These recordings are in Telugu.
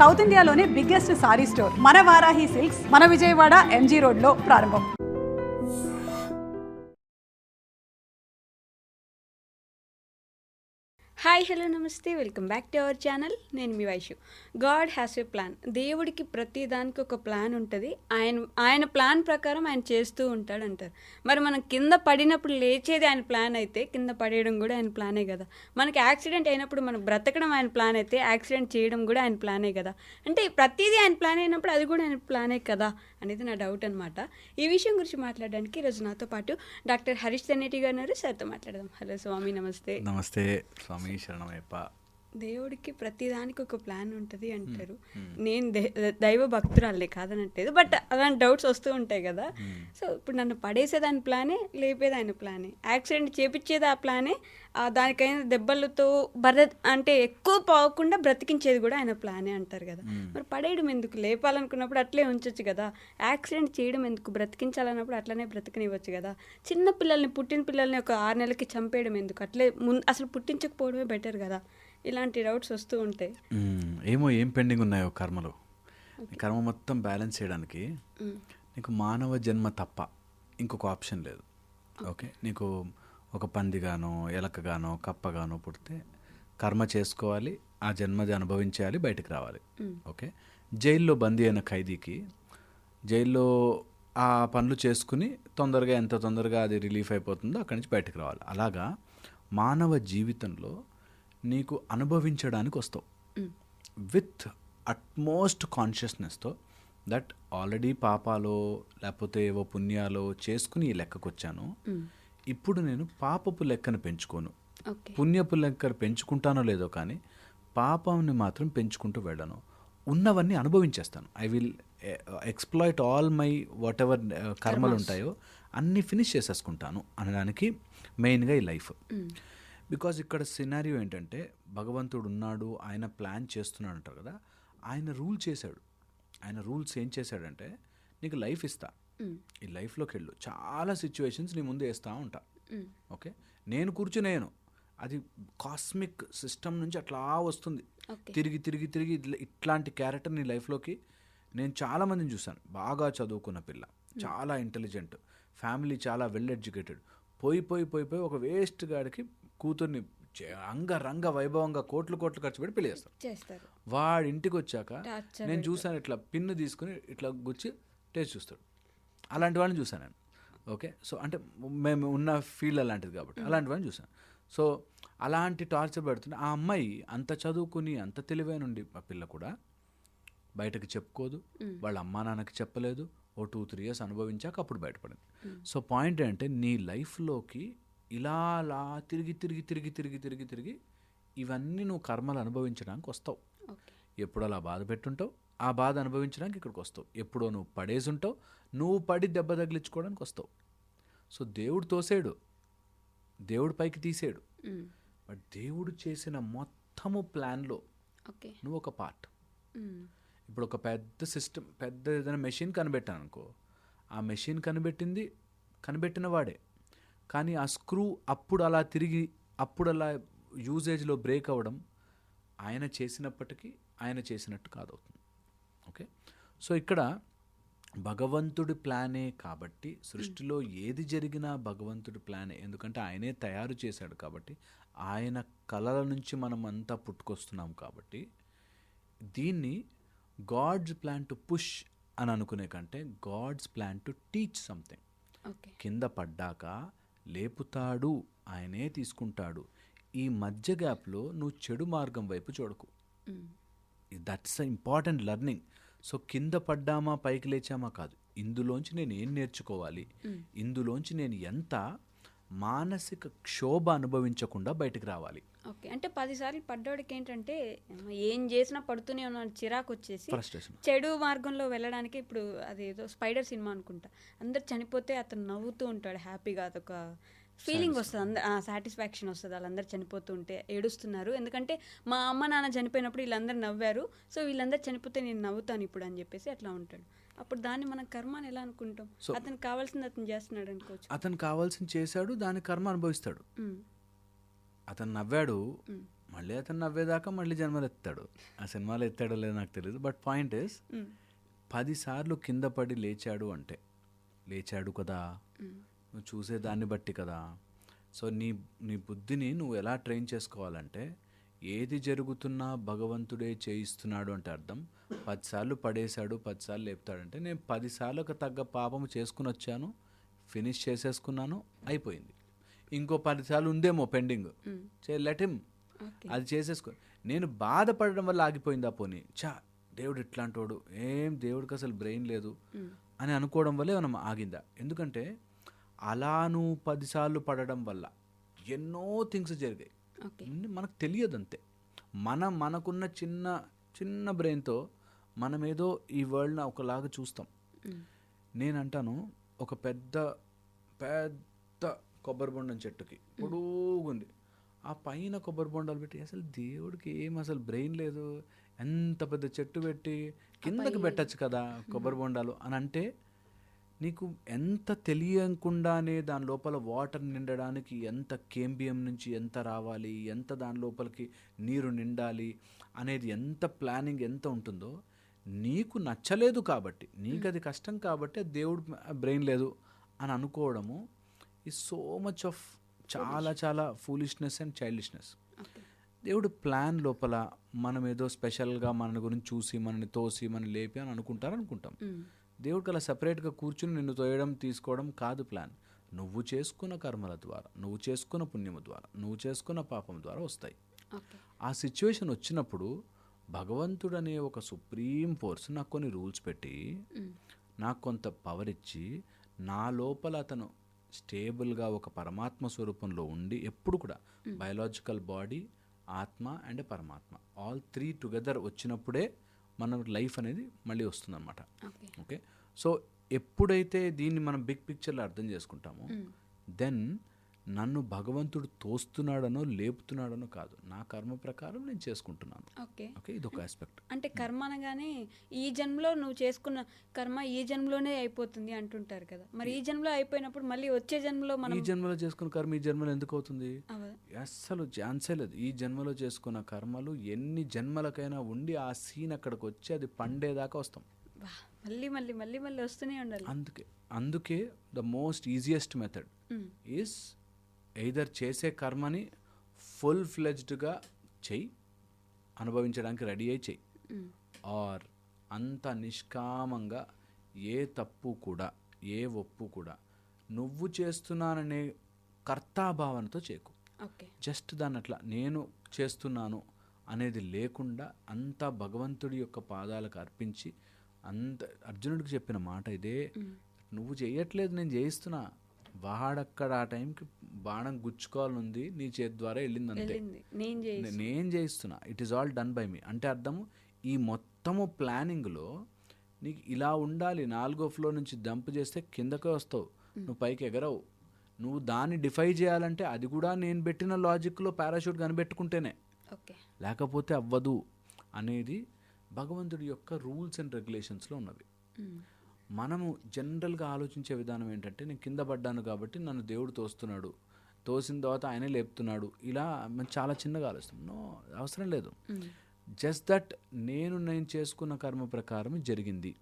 సౌత్ ఇండియాలోనే బిగ్గెస్ట్ సారీ స్టోర్ మన వారాహి సిల్క్స్ మన విజయవాడ ఎంజీ రోడ్లో ప్రారంభం. హాయ్ హలో నమస్తే. Welcome back to our channel. నేను మీ Vaishu. God has a plan. దేవుడికి ప్రతి దానికి ఒక ప్లాన్ ఉంటుంది. ఆయన ఆయన ప్లాన్ ప్రకారం ఆయన చేస్తూ ఉంటాడు అంటారు మరి మనం కింద పడినప్పుడు లేచేది ఆయన ప్లాన్ అయితే కింద పడేయడం కూడా ఆయన ప్లానే కదా. మనకి యాక్సిడెంట్ అయినప్పుడు మనం బ్రతకడం ఆయన ప్లాన్ అయితే యాక్సిడెంట్ చేయడం కూడా ఆయన ప్లానే కదా. అంటే ప్రతిదీ ఆయన ప్లాన్ అయినప్పుడు అది కూడా ఆయన ప్లానే కదా అనేది నా డౌట్ అనమాట ఈ విషయం గురించి మాట్లాడడానికి ఈరోజు నాతో పాటు డాక్టర్ హరీష్ తెన్నేటి గారు సార్తో మాట్లాడదాం. హలో స్వామి నమస్తే. నమస్తే స్వామి. శరణమయ్యప్ప దేవుడికి ప్రతిదానికి ఒక ప్లాన్ ఉంటుంది అంటారు. నేను దే- దైవ భక్తురాలే కాదనట్లేదు బట్ అలాంటి డౌట్స్ వస్తూ ఉంటాయి కదా. సో ఇప్పుడు నన్ను పడేసేది ఆయన ప్లానే లేపేది ఆయన ప్లానే. యాక్సిడెంట్ చేపించేది ఆ ప్లానే దానికైన దెబ్బలతో బర అంటే ఎక్కువ పోకుండా బ్రతికించేది కూడా ఆయన ప్లానే అంటారు కదా. మరి పడేయడం ఎందుకు? లేపాలనుకున్నప్పుడు అట్లే ఉంచొచ్చు కదా. యాక్సిడెంట్ చేయడం ఎందుకు? బ్రతికించాలన్నప్పుడు అట్లనే బ్రతికనివ్వచ్చు కదా. చిన్న పిల్లల్ని పుట్టిన పిల్లల్ని ఒక ఆరు నెలలకి చంపేయడం ఎందుకు? అట్లే ముందు అసలు పుట్టించకపోవడమే బెటర్ కదా. ఇలాంటి డౌట్స్ వస్తూ ఉంటాయి. ఏమో ఏం పెండింగ్ ఉన్నాయో కర్మలు. నీ కర్మ మొత్తం బ్యాలెన్స్ చేయడానికి నీకు మానవ జన్మ తప్ప ఇంకొక ఆప్షన్ లేదు. ఓకే. నీకు ఒక పందిగానో ఎలకగానో కప్పగానో పుడితే కర్మ చేసుకోవాలి ఆ జన్మది అనుభవించాలి బయటకు రావాలి. ఓకే? జైల్లో బందీ అయిన ఖైదీకి జైల్లో ఆ పనులు చేసుకుని తొందరగా ఎంత తొందరగా అది రిలీఫ్ అయిపోతుందో అక్కడి నుంచి బయటకు రావాలి. అలాగా మానవ జీవితంలో నీకు అనుభవించడానికి వస్తావు. విత్ అట్మోస్ట్ కాన్షియస్నెస్తో దట్ ఆల్రెడీ పాపాలో లేకపోతే ఏవో పుణ్యాలో చేసుకుని ఈ లెక్కకు వచ్చాను. ఇప్పుడు నేను పాపపు లెక్కను పెంచుకోను. పుణ్యపు లెక్కను పెంచుకుంటానో లేదో కానీ పాపంని మాత్రం పెంచుకుంటూ వెళ్ళను. ఉన్నవన్నీ అనుభవించేస్తాను. I will exploit all my whatever కర్మలు ఉంటాయో అన్నీ ఫినిష్ చేసేసుకుంటాను అనడానికి మెయిన్గా ఈ లైఫ్ బికాజ్ ఇక్కడ సినారియో ఏంటంటే భగవంతుడు ఉన్నాడు ఆయన ప్లాన్ చేస్తున్నాడు అంటారు కదా ఆయన రూల్ చేశాడు. ఆయన రూల్స్ ఏం చేశాడంటే నీకు లైఫ్ ఇస్తా. ఈ లైఫ్లోకి వెళ్ళు. చాలా సిచ్యువేషన్స్ నీ ముందు వేస్తూ ఉంటా. ఓకే నేను కూర్చునేను అది కాస్మిక్ సిస్టమ్ నుంచి అట్లా వస్తుంది. తిరిగి తిరిగి తిరిగి ఇట్ల- ఇట్లాంటి క్యారెక్టర్ నీ లైఫ్లోకి నేను చాలా మందిని చూశాను. బాగా చదువుకున్న పిల్ల. చాలా ఇంటెలిజెంట్ ఫ్యామిలీ చాలా వెల్ ఎడ్యుకేటెడ్ పోయి పోయి పోయి పోయి ఒక వేస్ట్ గాడికి కూతుర్ని అంగరంగ వైభవంగా కోట్లు కోట్లు ఖర్చు పెట్టి పెళ్ళి చేస్తారు. వాడి ఇంటికి వచ్చాక నేను చూసాను ఇట్లా పిన్ను తీసుకుని ఇట్లా గుచ్చి టేస్ట్ చూస్తాడు. అలాంటి వాళ్ళని చూసాను నేను. ఓకే? సో అంటే మేము ఉన్న ఫీల్డ్ అలాంటిది కాబట్టి అలాంటి వాళ్ళని చూసాను సో అలాంటి టార్చర్ పెడుతున్న ఆ అమ్మాయి అంత చదువుకుని అంత తెలివైన ఉండి ఆ పిల్ల కూడా బయటకు చెప్పుకోదు. వాళ్ళ అమ్మా నాన్నకి చెప్పలేదు. ఓ టూ త్రీ ఇయర్స్ అనుభవించాక అప్పుడు బయటపడింది. సో పాయింట్ ఏంటంటే నీ లైఫ్లోకి ఇలా అలా తిరిగి తిరిగి తిరిగి తిరిగి తిరిగి తిరిగి ఇవన్నీ నువ్వు కర్మలు అనుభవించడానికి వస్తావు. ఎప్పుడు అలా బాధ పెట్టుంటావు ఆ బాధ అనుభవించడానికి ఇక్కడికి వస్తావు. ఎప్పుడో నువ్వు పడేసి ఉంటావు నువ్వు పడి దెబ్బ తగిలించుకోవడానికి వస్తావు. సో దేవుడు తోసాడు దేవుడు పైకి తీసాడు. బట్ దేవుడు చేసిన మొత్తము ప్లాన్లో నువ్వు ఒక పార్ట్. ఇప్పుడు ఒక పెద్ద సిస్టమ్ పెద్ద ఏదైనా మెషిన్ కనిపెట్టాను అనుకో ఆ మెషిన్ కనిపెట్టింది కనిపెట్టిన వాడే. కానీ ఆ స్క్రూ అప్పుడు అలా తిరిగి అప్పుడు అలా యూజేజ్లో బ్రేక్ అవ్వడం ఆయన చేసినప్పటికీ ఆయన చేసినట్టు కాదవుతుంది. ఓకే సో ఇక్కడ భగవంతుడి ప్లానే కాబట్టి సృష్టిలో ఏది జరిగినా భగవంతుడి ప్లానే ఎందుకంటే ఆయనే తయారు చేశాడు కాబట్టి ఆయన కళల నుంచి మనం అంతా పుట్టుకొస్తున్నాం కాబట్టి దీన్ని గాడ్స్ ప్లాన్ టు పుష్ అని అనుకునే కంటే god's plan to teach something కింద పడ్డాక లేపుతాడు ఆయనే తీసుకుంటాడు. ఈ మధ్య గ్యాప్లో నువ్వు చెడు మార్గం వైపు చూడకు. That's a important learning so కింద పడ్డామా పైకి లేచామా కాదు. ఇందులోంచి నేను ఏం నేర్చుకోవాలి? ఇందులోంచి నేను ఎంత మానసిక క్షోభ అనుభవించకుండా బయటకు రావాలి? ఓకే. అంటే పదిసార్లు పడ్డోడికి ఏంటంటే ఏం చేసినా పడుతూనే ఉన్నాడు చిరాకు వచ్చేసి చెడు మార్గంలో వెళ్ళడానికి ఇప్పుడు అది ఏదో స్పైడర్ సినిమా అనుకుంటా. అందరు చనిపోతే అతను నవ్వుతూ ఉంటాడు హ్యాపీగా అదొక ఫీలింగ్ వస్తుంది. అందరు సాటిస్ఫాక్షన్ వస్తుంది. వాళ్ళందరూ చనిపోతూ ఉంటే ఏడుస్తున్నారు. ఎందుకంటే మా అమ్మ నాన్న చనిపోయినప్పుడు వీళ్ళందరూ నవ్వారు. సో వీళ్ళందరూ చనిపోతే నేను నవ్వుతాను ఇప్పుడు అని చెప్పేసి అట్లా ఉంటాడు. అప్పుడు దాన్ని మనం కర్మ అని ఎలా అనుకుంటాం? అతనికి కావాల్సింది అతను చేస్తున్నాడు అనుకోవచ్చు. అతను కావాల్సింది చేశాడు దాని కర్మ అనుభవిస్తాడు. అతను నవ్వాడు. మళ్ళీ అతను నవ్వేదాకా మళ్ళీ జన్మలు ఎత్తాడు ఆ సినిమాలో ఎత్తాడో లేదో నాకు తెలియదు బట్ పాయింట్ ఇస్ పదిసార్లు కింద పడి లేచాడు అంటే. లేచాడు కదా. నువ్వు చూసే దాన్ని బట్టి కదా. సో నీ నీ బుద్ధిని నువ్వు ఎలా ట్రైన్ చేసుకోవాలంటే ఏది జరుగుతున్నా భగవంతుడే చేయిస్తున్నాడు అంటే అర్థం. పదిసార్లు పడేశాడు పదిసార్లు లేపుతాడంటే నేను పదిసార్లకు తగ్గ పాపము చేసుకుని వచ్చాను ఫినిష్ చేసేసుకున్నాను అయిపోయింది. ఇంకో పదిసార్లు ఉందేమో పెండింగ్. చే లెట్ హిమ్ అది చేసేసుకో. నేను బాధపడడం వల్ల ఆగిపోయింది ఆ పోనీ. చా దేవుడు ఇట్లాంటోడు. ఏం దేవుడికి అసలు బ్రెయిన్ లేదు అని అనుకోవడం వల్లే మనం ఆగిందా? ఎందుకంటే అలా నువ్వు పదిసార్లు పడడం వల్ల ఎన్నో థింగ్స్ జరిగాయి. మనకు తెలియదు అంతే మనం మనకున్న చిన్న చిన్న బ్రెయిన్తో మనం ఏదో ఈ వరల్డ్ని ఒకలాగా చూస్తాం. నేను అంటాను ఒక పెద్ద పెద్ద కొబ్బరి బొండం చెట్టుకి. పొడుగుంది. ఆ పైన కొబ్బరి బొండాలు పెట్టి అసలు దేవుడికి ఏం అసలు బ్రెయిన్ లేదు. ఎంత పెద్ద చెట్టు పెట్టి కిందకి పెట్టచ్చు కదా కొబ్బరి బొండాలు అని అంటే నీకు ఎంత తెలియకుండానే దాని లోపల వాటర్ నిండడానికి ఎంత కేంబియం నుంచి ఎంత రావాలి ఎంత దాని లోపలికి నీరు నిండాలి అనేది ఎంత ప్లానింగ్ ఎంత ఉంటుందో నీకు నచ్చలేదు కాబట్టి నీకు అది కష్టం కాబట్టి దేవుడు బ్రెయిన్ లేదు అని అనుకోవడము ఈ సో మచ్ ఆఫ్ చాలా చాలా ఫూలిష్నెస్ అండ్ చైల్డిష్నెస్ దేవుడు ప్లాన్ లోపల మనం ఏదో స్పెషల్గా మన గురించి చూసి మనని తోసి మన లేపి అని అనుకుంటారు అనుకుంటాం. దేవుడికి అలా సపరేట్గా కూర్చుని నిన్ను తోయడం తీసుకోవడం కాదు ప్లాన్ నువ్వు చేసుకున్న కర్మల ద్వారా నువ్వు చేసుకున్న పుణ్యము ద్వారా నువ్వు చేసుకున్న పాపం ద్వారా వస్తాయి. ఆ సిచ్యువేషన్ వచ్చినప్పుడు భగవంతుడు అనే ఒక సుప్రీం ఫోర్స్ నాకు కొన్ని రూల్స్ పెట్టి నాకు కొంత పవర్ ఇచ్చి నా లోపల అతను స్టేబుల్గా ఒక పరమాత్మ స్వరూపంలో ఉండి ఎప్పుడు కూడా బయలాజికల్ బాడీ ఆత్మ అండ్ పరమాత్మ. ఆల్ త్రీ టుగెదర్ వచ్చినప్పుడే మన లైఫ్ అనేది మళ్ళీ వస్తుందన్నమాట. ఓకే. ఓకే? సో ఎప్పుడైతే దీన్ని మనం బిగ్ పిక్చర్లో అర్థం చేసుకుంటామో దెన్ నన్ను భగవంతుడు తోస్తున్నాడనో లేపుతున్నాడనో కాదు. నా కర్మ ప్రకారం నేను చేసుకుంటున్నాను. ఓకే. ఓకే? ఇది ఒక ఆస్పెక్ట్ అంటే కర్మ అనగానే ఈ జన్మలో నువ్వు చేసుకున్న కర్మ ఈ జన్మలోనే అయిపోతుంది అంటుంటారు కదా. మరి ఈ జన్మలో అయిపోయినప్పుడు మళ్ళీ వచ్చే జన్మలో మనం ఈ జన్మలో చేసుకున్న కర్మ ఈ జన్మలో ఎందుకు అవుతుంది? అవ- అస్సలు ఛాన్సే లేదు. ఈ జన్మలో చేసుకున్న కర్మలు ఎన్ని జన్మలకైనా ఉండి ఆ సీన్ అక్కడికి వచ్చి అది పండేదాకా వస్తాం. మళ్ళీ మళ్ళీ మళ్ళీ మళ్ళీ వస్తూనే ఉండాలి. అందుకే అందుకే the most easiest method um. Either చేసే కర్మని ఫుల్ ఫ్లెజ్డ్గా చెయ్యి అనుభవించడానికి రెడీ అయి చెయ్యి. ఆర్ అంత నిష్కామంగా ఏ తప్పు కూడా ఏ ఒప్పు కూడా నువ్వు చేస్తున్నాననే కర్తాభావనతో ఓకే. జస్ట్ దాన్ని అట్లా నేను చేస్తున్నాను అనేది లేకుండా అంతా భగవంతుడి యొక్క పాదాలకు అర్పించి అంత అర్జునుడికి చెప్పిన మాట ఇదే. నువ్వు చేయట్లేదు నేను చేయిస్తున్నా. వాడక్కడ ఆ టైంకి బాణం గుచ్చుకోవాలనుంది నీ చేతి ద్వారా వెళ్ళింది. అంతే నేను చేయిస్తున్నా. It is all done by me అంటే అర్థము ఈ మొత్తము ప్లానింగ్లో నీకు ఇలా ఉండాలి నాలుగో ఫ్లోర్ నుంచి డంప్ చేస్తే కిందకే వస్తావు. నువ్వు పైకి ఎగరవు. నువ్వు దాన్ని డిఫై చేయాలంటే అది కూడా నేను పెట్టిన లాజిక్లో పారాషూట్ కనిపెట్టుకుంటేనే. లేకపోతే అవ్వదు అనేది భగవంతుడి యొక్క రూల్స్ అండ్ రెగ్యులేషన్స్లో ఉన్నవి. మనము జనరల్గా ఆలోచించే విధానం ఏంటంటే నేను కింద పడ్డాను కాబట్టి నన్ను దేవుడు తోస్తున్నాడు. తోసిన తర్వాత ఆయనే లేపుతున్నాడు. ఇలా మనం చాలా చిన్నగా ఆలోచిస్తాం. నో అవసరం లేదు. జస్ట్ దట్ నేను నేను చేసుకున్న కర్మ ప్రకారం జరిగింది.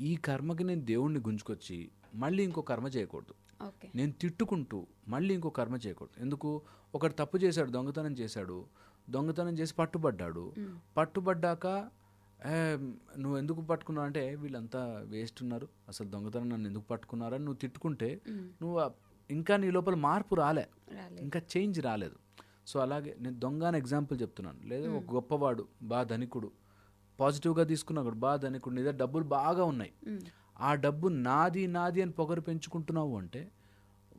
ఈ కర్మకి నేను దేవుణ్ణి గుంజుకొచ్చి మళ్ళీ ఇంకో కర్మ చేయకూడదు. నేను తిట్టుకుంటూ మళ్ళీ ఇంకో కర్మ చేయకూడదు. ఎందుకు? ఒకడు తప్పు చేశాడు దొంగతనం చేశాడు దొంగతనం చేసి పట్టుబడ్డాడు. పట్టుబడ్డాక "ఏ, నువ్వు ఎందుకు పట్టుకున్నావు అంటే వీళ్ళంతా వేస్ట్ ఉన్నారు. అసలు దొంగతనం నన్ను ఎందుకు పట్టుకున్నారని నువ్వు తిట్టుకుంటే నువ్వు ఇంకా నీ లోపల మార్పు రాలే. ఇంకా చేంజ్ రాలేదు. సో అలాగే నేను దొంగ అని ఎగ్జాంపుల్ చెప్తున్నాను. లేదా ఒక గొప్పవాడు బాగా ధనికుడు పాజిటివ్గా తీసుకున్నాడు బాగా ధనికుడు నీ దగ్గర డబ్బులు బాగా ఉన్నాయి. ఆ డబ్బు నాది నాది అని పొగరు పెంచుకుంటున్నావు అంటే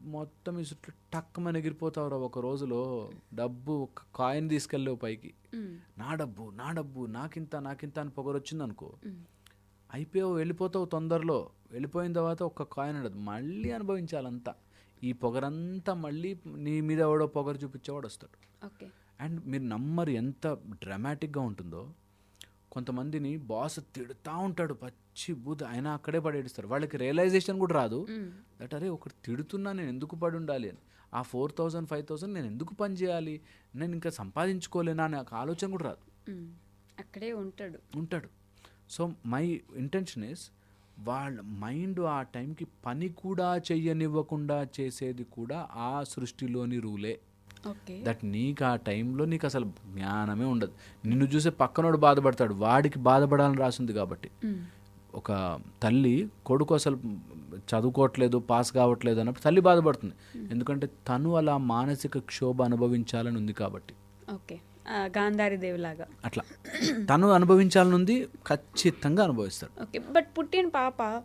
మొత్తం చుట్టూ టక్కమని ఎగిరిపోతావురా ఒక రోజులో. డబ్బు ఒక కాయిన్ తీసుకెళ్ళావు పైకి. నా డబ్బు నా డబ్బు నాకింత నాకింత అని పొగరు వచ్చింది అనుకో అయిపోయావు వెళ్ళిపోతావు తొందరలో. వెళ్ళిపోయిన తర్వాత ఒక్క కాయిన్ ఉండదు. మళ్ళీ అనుభవించాలంతా. ఈ పొగరంతా మళ్ళీ నీ మీద ఎవడో పొగరు చూపించేవాడు వస్తాడు. అండ్ మీరు నమ్మరు ఎంత డ్రామాటిక్గా ఉంటుందో. కొంతమందిని బాస్ తిడుతూ ఉంటాడు పచ్చి బూత్ అయినా అక్కడే పడేడిస్తారు వాళ్ళకి రియలైజేషన్ కూడా రాదు. దట్ అరే ఒకటి తిడుతున్నా నేను ఎందుకు పడి ఉండాలి అని. ఆ ఫోర్ థౌజండ్ ఫైవ్ థౌజండ్ నేను ఎందుకు పని చేయాలి? నేను ఇంకా సంపాదించుకోలేనా అనే ఒక ఆలోచన కూడా రాదు. అక్కడే ఉంటాడు. ఉంటాడు. సో మై ఇంటెన్షన్ ఇస్ వాళ్ళ మైండ్ ఆ టైంకి పని కూడా చెయ్యనివ్వకుండా చేసేది కూడా ఆ సృష్టిలోని రూలే. దట్ నీకు ఆ టైంలో నీకు అసలు జ్ఞానమే ఉండదు. నిన్ను చూసే పక్కనోడు బాధపడతాడు. వాడికి బాధపడాలని రాసింది కాబట్టి. ఒక తల్లి కొడుకు అసలు చదువుకోవట్లేదు పాస్ కావట్లేదు అన్నప్పుడు తల్లి బాధపడుతుంది. ఎందుకంటే తను అలా మానసిక క్షోభ అనుభవించాలని ఉంది కాబట్టి. ఓకే. గాంధారి దేవులాగా. అట్లా. తను అనుభవించాలని ఉంది ఖచ్చితంగా అనుభవిస్తాడు. ఓకే. బట్ పుట్టిన పాప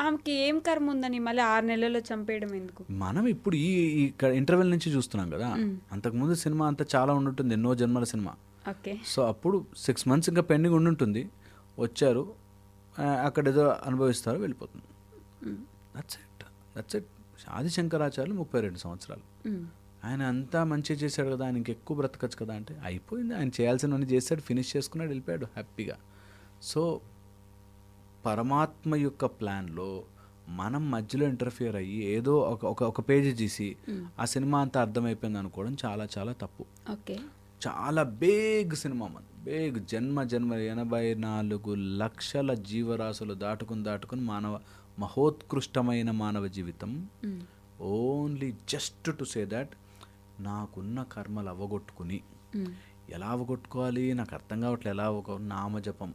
ఆమెకి ఏం కర్మ ఉందని మళ్ళీ ఆరు నెలల్లో చంపేయడం ఎందుకు? మనం ఇప్పుడు ఈ ఈ ఇంటర్వెల్ నుంచి చూస్తున్నాం కదా. అంతకుముందు సినిమా అంతా చాలా ఉండుంటుంది ఎన్నో జన్మల సినిమా. ఓకే. సో అప్పుడు సిక్స్ మంత్స్ ఇంకా పెండింగ్ ఉండుంటుంది. వచ్చారు అక్కడ ఏదో అనుభవిస్తారు వెళ్ళిపోతుంది. దట్స్ ఇట్ దట్స్ ఇట్ ఆది శంకరాచార్యులు ముప్పై రెండు సంవత్సరాలు. ఆయన అంతా మంచిగా చేశాడు కదా ఆయన ఇంకెక్కువ బ్రతకచ్చు కదా అంటే అయిపోయింది. ఆయన చేయాల్సినవన్నీ చేశాడు ఫినిష్ చేసుకున్నాడు వెళ్ళిపోయాడు హ్యాపీగా. సో పరమాత్మ యొక్క ప్లాన్లో మనం మధ్యలో ఇంటర్ఫియర్ అయ్యి ఏదో ఒక ఒక ఒక పేజీ తీసి ఆ సినిమా అంతా అర్థమైపోయింది అనుకోవడం చాలా చాలా తప్పు. ఓకే. చాలా బేగ్ సినిమా మన బేగ్ జన్మ జన్మ ఎనభై నాలుగు లక్షల జీవరాశులు దాటుకుని దాటుకుని మానవ మహోత్కృష్టమైన మానవ జీవితం. Only just to say that నాకున్న కర్మలు అవగొట్టుకుని ఎలా అవగొట్టుకోవాలి? నాకు అర్థం కావట్లేదు. ఎలా ఒక నామజపం.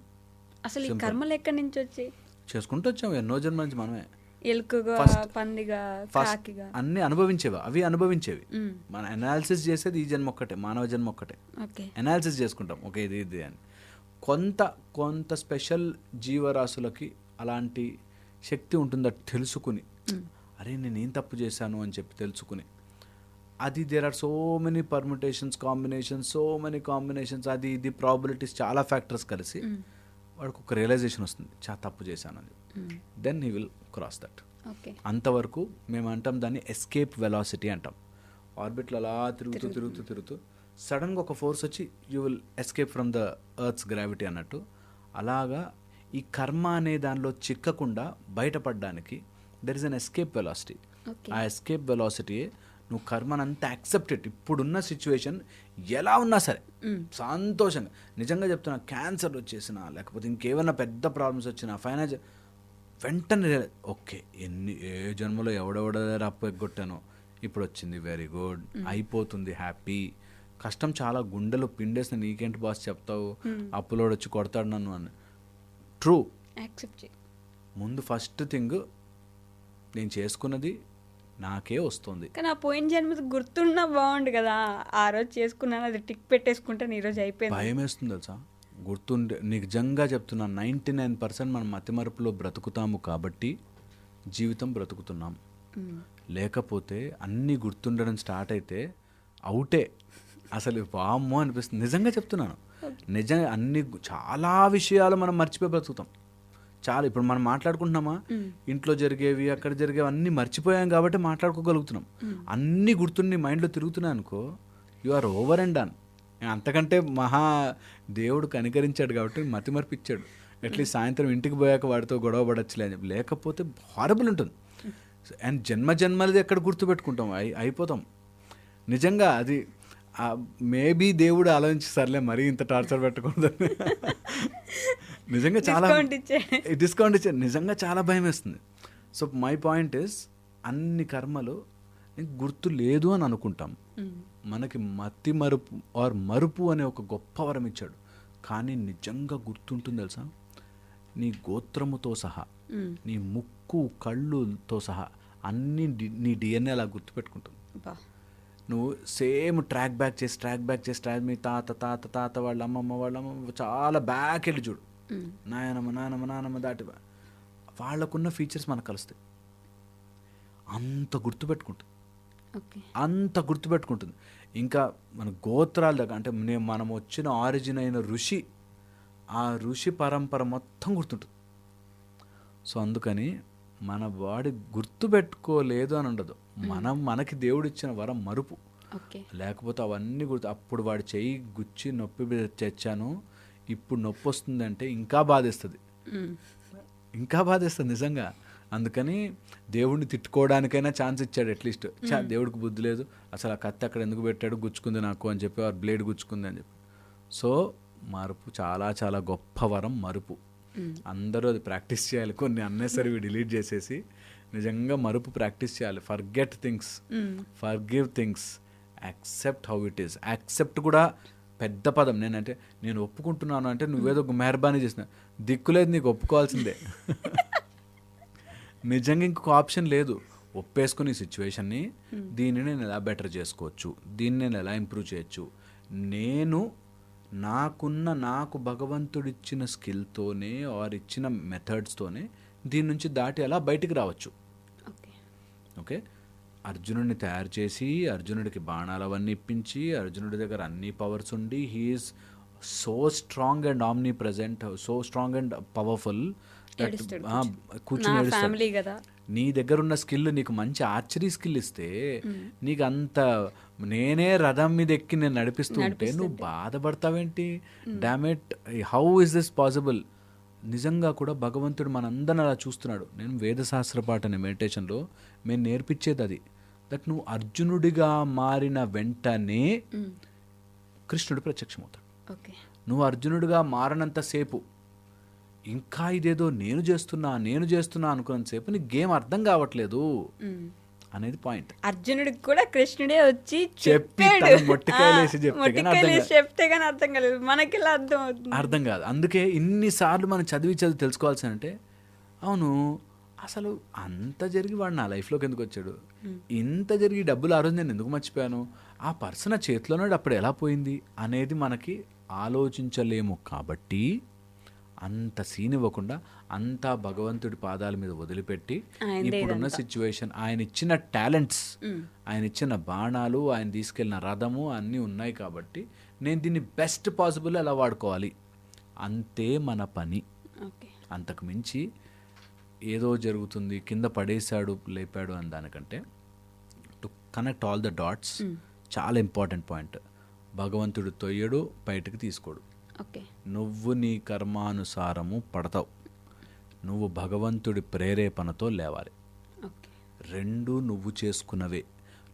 అసలు ఈ కర్మలు ఎక్కడి నుంచి వచ్చాయి? చేసుకుంటూ వచ్చాం. ఎన్నో జన్మ నుంచి మనమే. ఎలుకగా First- పందిగా ఫస్ట్ కాకిగా. అన్ని అనుభవించేవి అవి అనుభవించేవి. మ్మ్. మన అనాలిసిస్ చేసేది ఈ జన్మ ఒక్కటే మానవ జన్మ ఒక్కటే. ఓకే. అనాలిసిస్ చేసుకుంటాం. ఓకే ఇది ఇది అని. కొంత కొంత స్పెషల్ జీవరాశులకి అలాంటి శక్తి ఉంటుందా తెలుసుకుని అరే నేను ఏం తప్పు చేశాను అని చెప్పి తెలుసుకుని అది there are so many permutations combinations so many combinations అది ఇది ప్రాబిలిటీస్ చాలా ఫ్యాక్టర్స్ కలిసి వాడికి ఒక రియలైజేషన్ వస్తుంది. చా తప్పు చేశాను అని. Then he will cross that అంతవరకు మేము అంటాం దాన్ని ఎస్కేప్ వెలాసిటీ అంటాం. ఆర్బిట్లో అలా తిరుగుతూ తిరుగుతూ. తిరుగుతూ సడన్గా ఒక ఫోర్స్ వచ్చి you will escape from the earth's gravity అన్నట్టు. అలాగా ఈ కర్మ అనే దానిలో చిక్కకుండా బయటపడడానికి there is an escape velocity. ఆ ఎస్కేప్ వెలాసిటీ నువ్వు కర్మనంతా యాక్సెప్టెడ్ ఇప్పుడున్న సిచ్యువేషన్ ఎలా ఉన్నా సరే సంతోషంగా నిజంగా చెప్తున్నా క్యాన్సర్ వచ్చేసినా లేకపోతే ఇంకేమైనా పెద్ద ప్రాబ్లమ్స్ వచ్చినా ఫైనాన్షియల్ వెంటనే ఓకే ఎన్ని ఏ జన్మలో ఎవడెవడ అప్పు ఎగ్గొట్టానో ఇప్పుడు వచ్చింది వెరీ గుడ్ అయిపోతుంది హ్యాపీ కష్టం చాలా గుండెలు పిండేసిన నీకేంటి బాస్ చెప్తావు? అప్పులోడు వచ్చి కొడతాడు నన్ను అని. ట్రూ యాక్సెప్ట్ ముందు ఫస్ట్ థింగ్ నేను చేసుకున్నది నాకే వస్తుంది. కానీ ఆ పోయిన జన్మది గుర్తున్నా బాగుండు కదా. ఆ రోజు చేసుకున్నాను అది టిక్ పెట్టేసుకుంటాను ఈ రోజు అయిపోయింది. భయం వేస్తుంది తెలుసా? గుర్తుండే నిజంగా చెప్తున్నా నైంటీ నైన్ పర్సెంట్ మనం మతిమరుపులో బ్రతుకుతాము కాబట్టి జీవితం బ్రతుకుతున్నాం. లేకపోతే అన్నీ గుర్తుండడం స్టార్ట్ అయితే అవుటే. అసలు వామ్మో అనిపిస్తుంది. నిజంగా చెప్తున్నాను. నిజంగా అన్ని చాలా విషయాలు మనం మర్చిపోయి బ్రతుకుతాం. చాలా ఇప్పుడు మనం మాట్లాడుకుంటున్నామా? ఇంట్లో జరిగేవి అక్కడ జరిగేవి అన్నీ మర్చిపోయాం కాబట్టి మాట్లాడుకోగలుగుతున్నాం. అన్నీ గుర్తుండి మైండ్లో తిరుగుతున్నాయి అనుకో you are over and done అంతకంటే మహా దేవుడు కనికరించాడు కాబట్టి మతి మర్పిచ్చాడు. అట్లీస్ట్ సాయంత్రం ఇంటికి పోయాక వాడితో గొడవ పడచ్చులే అని చెప్పి. లేకపోతే హారబుల్ ఉంటుంది. అండ్ జన్మ జన్మలది ఎక్కడ గుర్తుపెట్టుకుంటాం? అయి అయిపోతాం. నిజంగా అది మేబీ దేవుడు ఆలోచించి సర్లే మరీ ఇంత టార్చర్ పెట్టకూడదు నిజంగా చాలా. డిస్కౌంట్ ఇచ్చే. నిజంగా చాలా భయం వేస్తుంది. సో మై పాయింట్ ఇస్ అన్ని కర్మలు నీకు గుర్తు లేదు అని అనుకుంటాం. మనకి మతి మరుపు ఆర్ మరుపు అనే ఒక గొప్ప వరం ఇచ్చాడు. కానీ నిజంగా గుర్తుంటుంది తెలుసా? నీ గోత్రముతో సహా నీ ముక్కు కళ్ళుతో సహా అన్ని నీ డిఎన్ఏ అలా గుర్తుపెట్టుకుంటుంది. నువ్వు సేమ్ ట్రాక్ బ్యాక్ చేసి ట్రాక్ బ్యాక్ చేసి ట్రాక్ మీ తాత తాత తాత వాళ్ళ అమ్మమ్మ వాళ్ళ అమ్మమ్మ చాలా బ్యాక్ వెళ్ళి చూడు. నాయనమ్మ నానమ్మ నానమ్మ దాటి వాళ్ళకున్న ఫీచర్స్ మనకు కలుస్తాయి. అంత గుర్తుపెట్టుకుంటుంది అంత గుర్తుపెట్టుకుంటుంది ఇంకా మన గోత్రాల దగ్గర అంటే నేను మనం వచ్చిన ఆరిజిన్ అయిన ఋషి ఆ ఋషి పరంపర మొత్తం గుర్తుంటుంది. సో అందుకని మన బాడీ గుర్తుపెట్టుకోలేదు అని ఉండదు. మనం మనకి దేవుడు ఇచ్చిన వరం మరుపు. లేకపోతే అవన్నీ గుర్తు అప్పుడు వాడి చెయ్యి గుచ్చి నొప్పి తెచ్చాను. ఇప్పుడు నొప్పి వస్తుందంటే ఇంకా బాధేస్తుంది. ఇంకా బాధేస్తుంది నిజంగా. అందుకని దేవుడిని తిట్టుకోవడానికైనా ఛాన్స్ ఇచ్చాడు అట్లీస్ట్. చా దేవుడికి బుద్ధి లేదు. అసలు ఆ కత్తి అక్కడ ఎందుకు పెట్టాడు? గుచ్చుకుంది నాకు అని చెప్పి ఆ బ్లేడ్ గుచ్చుకుంది అని చెప్పి. సో మరుపు చాలా చాలా గొప్ప వరం మరుపు. అందరూ అది ప్రాక్టీస్ చేయాలి. కొన్ని అన్నెసరివి డిలీట్ చేసేసి నిజంగా మరుపు ప్రాక్టీస్ చేయాలి. Forget things forgive things accept how it is accept కూడా పెద్ద పదం. నేనంటే నేను ఒప్పుకుంటున్నాను అంటే నువ్వేదో ఒక మెహర్బానీ చేసిన. దిక్కులేదు నీకు ఒప్పుకోవాల్సిందే. నిజంగా ఇంకొక ఆప్షన్ లేదు. ఒప్పేసుకుని సిచ్యువేషన్ని దీన్ని నేను ఎలా బెటర్ చేసుకోవచ్చు? దీన్ని నేను ఎలా ఇంప్రూవ్ చేయొచ్చు? నేను నాకున్న నాకు భగవంతుడిచ్చిన స్కిల్తోనే ఆర్ ఇచ్చిన మెథడ్స్తోనే దీని నుంచి దాటి ఎలా బయటికి రావచ్చు. ఓకే? అర్జునుడిని తయారు చేసి అర్జునుడికి బాణాలు అవన్నీ ఇప్పించి అర్జునుడి దగ్గర అన్ని పవర్స్ ఉండి he is so strong and omnipresent so strong and powerful కూర్చుని నా కదా. దగ్గర ఉన్న స్కిల్ నీకు మంచి ఆర్చరీ స్కిల్ ఇస్తే నీకు అంత నేనే రథం మీద ఎక్కి నేను నడిపిస్తూ ఉంటే నువ్వు బాధపడతావేంటి? Dammit how is this possible నిజంగా కూడా భగవంతుడు మనందరిని అలా చూస్తున్నాడు. నేను వేదశాస్త్ర పాట అనే మెడిటేషన్లో మేము నేర్పించేది అది. దట్ నువ్వు అర్జునుడిగా మారిన వెంటనే కృష్ణుడు ప్రత్యక్షమవుతాడు. నువ్వు అర్జునుడిగా మారనంతసేపు ఇంకా ఇదేదో నేను చేస్తున్నా నేను చేస్తున్నా అనుకున్నంతసేపు నీకు గేమ్ అర్థం కావట్లేదు అనేది పాయింట్. అర్జునుడికి కూడా కృష్ణుడే వచ్చి చెప్పి చెప్తే కానీ అర్థం కాలేదు. మనకి అర్థం అవుతుంది అర్థం కాదు. అందుకే ఇన్నిసార్లు మనం చదివి చదివి తెలుసుకోవాల్సి అంటే అవును అసలు అంత జరిగి వాడు నా లైఫ్లోకి ఎందుకు వచ్చాడు? ఇంత జరిగి డబ్బులు ఆ రోజు నేను ఎందుకు మర్చిపోయాను? ఆ పర్సన్ ఆ చేతిలోనే అప్పుడు ఎలా పోయింది అనేది మనకి ఆలోచించలేము కాబట్టి అంత సీన్ ఇవ్వకుండా అంతా భగవంతుడి పాదాల మీద వదిలిపెట్టి ఇప్పుడున్న సిచ్యువేషన్ ఆయన ఇచ్చిన టాలెంట్స్ ఆయన ఇచ్చిన బాణాలు ఆయన తీసుకెళ్ళిన రథము అన్నీ ఉన్నాయి కాబట్టి నేను దీన్ని బెస్ట్ పాసిబుల్ ఎలా వాడుకోవాలి? అంతే మన పని. అంతకు మించి ఏదో జరుగుతుంది కింద పడేశాడు లేపాడు అని దానికంటే to connect all the dots చాలా ఇంపార్టెంట్ పాయింట్ భగవంతుడు తొయ్యడు బయటకు తీసుకోడు. ఓకే నువ్వు నీ కర్మానుసారము పడతావు. నువ్వు భగవంతుడి ప్రేరేపణతో లేవాలి. రెండు నువ్వు చేసుకున్నవే.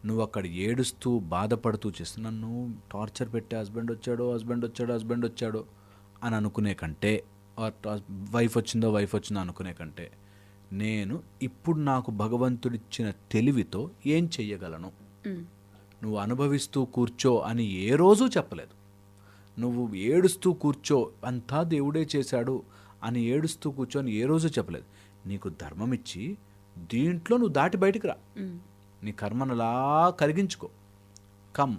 నువ్వు అక్కడ ఏడుస్తూ బాధపడుతూ చేస్తూ నన్ను టార్చర్ పెట్టే హస్బెండ్ వచ్చాడో హస్బెండ్ వచ్చాడో హస్బెండ్ వచ్చాడో అని అనుకునే కంటే వైఫ్ వచ్చిందో వైఫ్ వచ్చిందో అనుకునే కంటే నేను ఇప్పుడు నాకు భగవంతుడిచ్చిన తెలివితో ఏం చెయ్యగలను? నువ్వు అనుభవిస్తూ కూర్చో అని ఏ రోజు చెప్పలేదు. నువ్వు ఏడుస్తూ కూర్చో అంతా దేవుడే చేశాడు అని ఏడుస్తూ కూర్చో అని ఏ రోజు చెప్పలేదు. నీకు ధర్మం ఇచ్చి దీంట్లో నువ్వు దాటి బయటికి రా. నీ కర్మను అలా కరిగించుకో. Come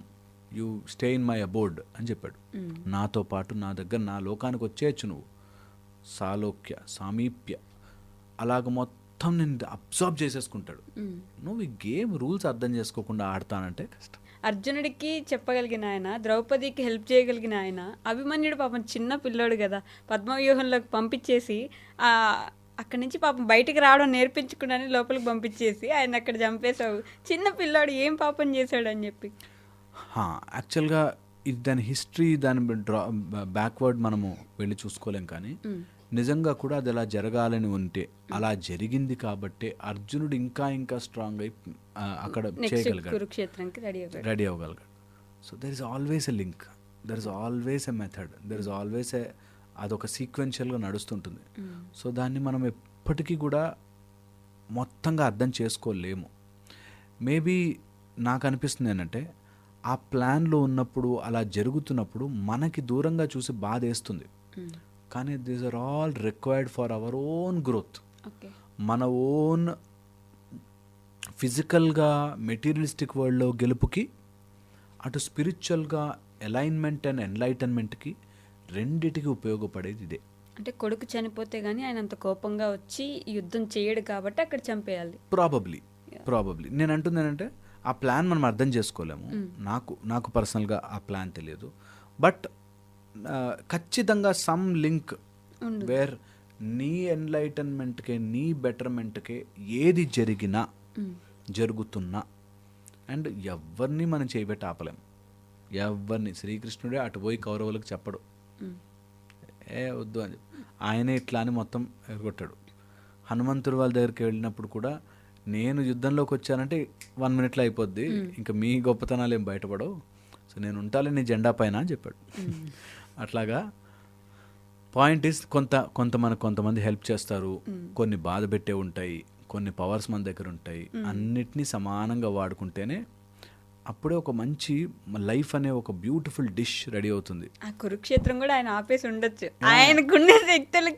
you stay in my abode అని చెప్పాడు. నాతో పాటు నా దగ్గర నా లోకానికి వచ్చేయచ్చు నువ్వు. సాలోక్య సామీప్య అలాగ మొత్తం నేను అబ్జార్బ్ చేసేసుకుంటాడు. నువ్వు ఈ గేమ్ రూల్స్ అర్థం చేసుకోకుండా ఆడతానంటే కష్టం. అర్జునుడికి చెప్పగలిగిన ఆయన ద్రౌపదికి హెల్ప్ చేయగలిగిన ఆయన అభిమన్యుడు పాపం చిన్న పిల్లోడు కదా పద్మవ్యూహంలోకి పంపించేసి ఆ అక్కడి నుంచి పాపం బయటికి రావడం నేర్పించకుండానే లోపలికి పంపించేసి ఆయన అక్కడ చంపేశావు. చిన్న పిల్లోడు ఏం పాపం చేశాడు అని చెప్పి యాక్చువల్గా ఇది దాని హిస్టరీ దాని డ్రా బ్యాక్వర్డ్ మనము వెళ్ళి చూసుకోలేం కానీ నిజంగా కూడా అది అలా జరగాలని ఉంటే అలా జరిగింది కాబట్టి అర్జునుడు ఇంకా ఇంకా స్ట్రాంగ్ అయి అక్కడ చేయగలిగాడు. Ready అవ్వగలిగాడు. So there is always a link there is always a method there is always a అదొక సీక్వెన్షియల్గా నడుస్తుంటుంది. సో దాన్ని మనం ఎప్పటికీ కూడా మొత్తంగా అర్థం చేసుకోలేము. మేబీ నాకు అనిపిస్తుంది ఏంటంటే ఆ ప్లాన్లో ఉన్నప్పుడు అలా జరుగుతున్నప్పుడు మనకి దూరంగా చూసి బాధ వేస్తుంది కానీ these are all required for our own growth మన ఓన్ ఫిజికల్గా మెటీరియలిస్టిక్ వరల్డ్లో గెలుపుకి అటు స్పిరిచువల్గా అలైన్మెంట్ అండ్ ఎన్లైటన్మెంట్కి రెండిటికి ఉపయోగపడేది ఇదే. అంటే కొడుకు చనిపోతే గానీ ఆయన అంత కోపంగా వచ్చి యుద్ధం చేయడు కాబట్టి అక్కడ చంపేయాలి. ప్రాబబ్లీ ప్రాబబ్లీ నేను అంటుందేనంటే ఆ ప్లాన్ మనం అర్థం చేసుకోలేము. నాకు నాకు పర్సనల్గా ఆ ప్లాన్ తెలియదు. బట్ ఖచ్చితంగా సమ్ లింక్ వేర్ నీ ఎన్లైటన్మెంట్కే నీ బెటర్మెంట్కే ఏది జరిగినా జరుగుతున్నా అండ్ ఎవరిని మనం చేయబెట్టి ఆపలేం. ఎవరిని శ్రీకృష్ణుడే అటు పోయి కౌరవులకు చెప్పడు. ఏ వద్దు అని. ఆయనే ఇట్లా అని మొత్తం ఎరగొట్టాడు హనుమంతుడు వాళ్ళ దగ్గరికి వెళ్ళినప్పుడు కూడా నేను యుద్ధంలోకి వచ్చానంటే వన్ మినిట్లో అయిపోద్ది. ఇంకా మీ గొప్పతనాలు ఏం బయటపడవు. సో నేను ఉంటాలి నీ జెండా పైన అని చెప్పాడు. అట్లాగా పాయింట్ ఇస్ కొంత కొంత మనకు కొంతమంది హెల్ప్ చేస్తారు. కొన్ని బాధ పెట్టే ఉంటాయి. కొన్ని పవర్స్ మన దగ్గర ఉంటాయి. అన్నిటినీ సమానంగా వాడుకుంటేనే అప్పుడే ఒక మంచి లైఫ్ అనే ఒక బ్యూటిఫుల్ డిష్ రెడీ అవుతుంది. ఆ కురుక్షేత్రం కూడా ఆయన ఆపేసి ఉండొచ్చు. ఆయనకున్న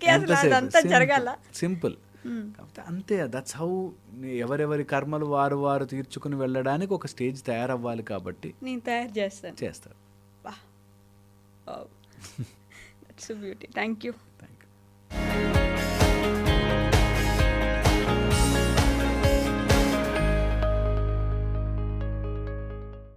అసలు అదంతా జరగాల. సింపుల్. కాకపోతే అంతే దట్స్ హౌ ఎవరెవరి కర్మలు వారు వారు తీర్చుకుని వెళ్ళడానికి ఒక స్టేజ్ తయారవ్వాలి కాబట్టి నేను తయారు చేస్తాను. that's a beauty. Thank you. Thank you.